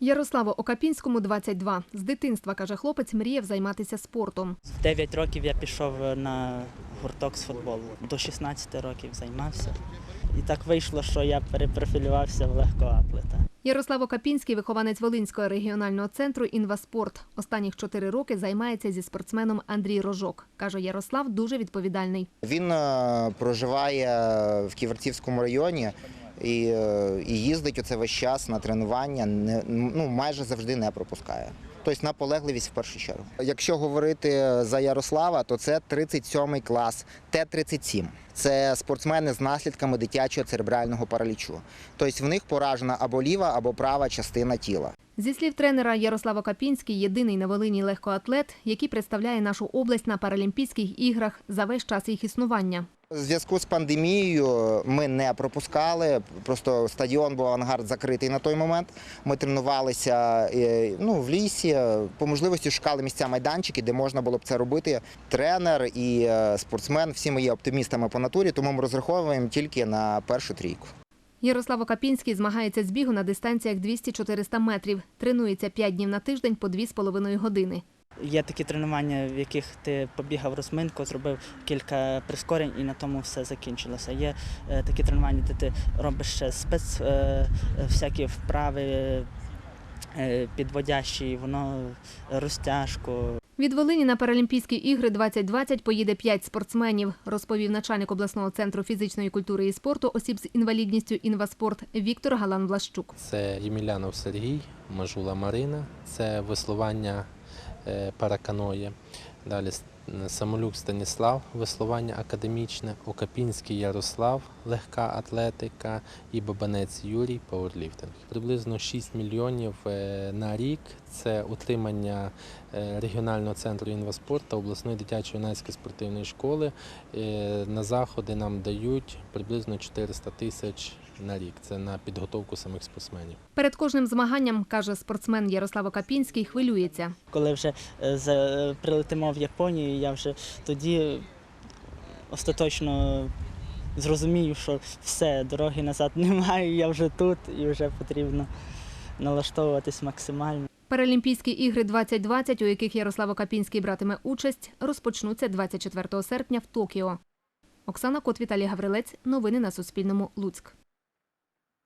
Ярославу Окапінському 22. З дитинства, каже хлопець, мріяв займатися спортом. В 9 років я пішов на гурток з футболу. До 16 років займався. І так вийшло, що я перепрофілювався в легкоатлета. Ярослав Окапінський – вихованець Волинського регіонального центру «Інваспорт». Останніх чотири роки займається зі спортсменом Андрій Рожок. Каже, Ярослав дуже відповідальний. Він е, проживає в Ківерцівському районі і, е, і їздить оце весь час на тренування, не, ну, майже завжди не пропускає. Тобто наполегливість в першу чергу. Якщо говорити за Ярослава, то це 37-й клас, Т-37. Це спортсмени з наслідками дитячого церебрального паралічу. Тобто в них поражена або ліва, або права частина тіла. Зі слів тренера Ярослава Капінський – єдиний на Волині легкоатлет, який представляє нашу область на Паралімпійських іграх за весь час їх існування. У зв'язку з пандемією ми не пропускали. Просто стадіон був авангард закритий на той момент. Ми тренувалися е, ну, в лісі, по можливості шукали місця майданчики, де можна було б це робити. Тренер і е, спортсмен всі ми є оптимістами по натурі, тому ми розраховуємо тільки на першу трійку. Ярослав Окапінський змагається з бігу на дистанціях 200-400 метрів. Тренується 5 днів на тиждень по 2,5 години. Є такі тренування, в яких ти побігав розминку, зробив кілька прискорень і на тому все закінчилося. Є е, такі тренування, де ти робиш ще спец е, е, всякі вправи е, підводящі, воно розтяжку. Від Волині на Паралімпійські ігри 2020 поїде 5 спортсменів, розповів начальник обласного центру фізичної культури і спорту осіб з інвалідністю «Інваспорт» Віктор Галан-Влащук. Це Ємілянов Сергій, Мажула Марина, це веслування е, параканої. Далі Самолюк Станіслав, веслування академічне, Окапінський Ярослав, легка атлетика і Бабанець Юрій, пауерліфтинг. Приблизно 6 мільйонів е, на рік це утримання е, регіонального центру інваспорт та обласної дитячо-юнацької спортивної школи. Е, На заходи нам дають приблизно 400 тисяч на рік. Це на підготовку самих спортсменів. Перед кожним змаганням, каже спортсмен Ярослав Окапінський, хвилюється. Коли вже е, прилетимо в Японію, я вже тоді остаточно зрозумію, що все, дороги назад немає, я вже тут і вже потрібно налаштовуватись максимально. Паралімпійські ігри 2020, у яких Ярослав Окапінський братиме участь, розпочнуться 24 серпня в Токіо. Оксана Кот, Віталій Гаврилець. Новини на Суспільному. Луцьк.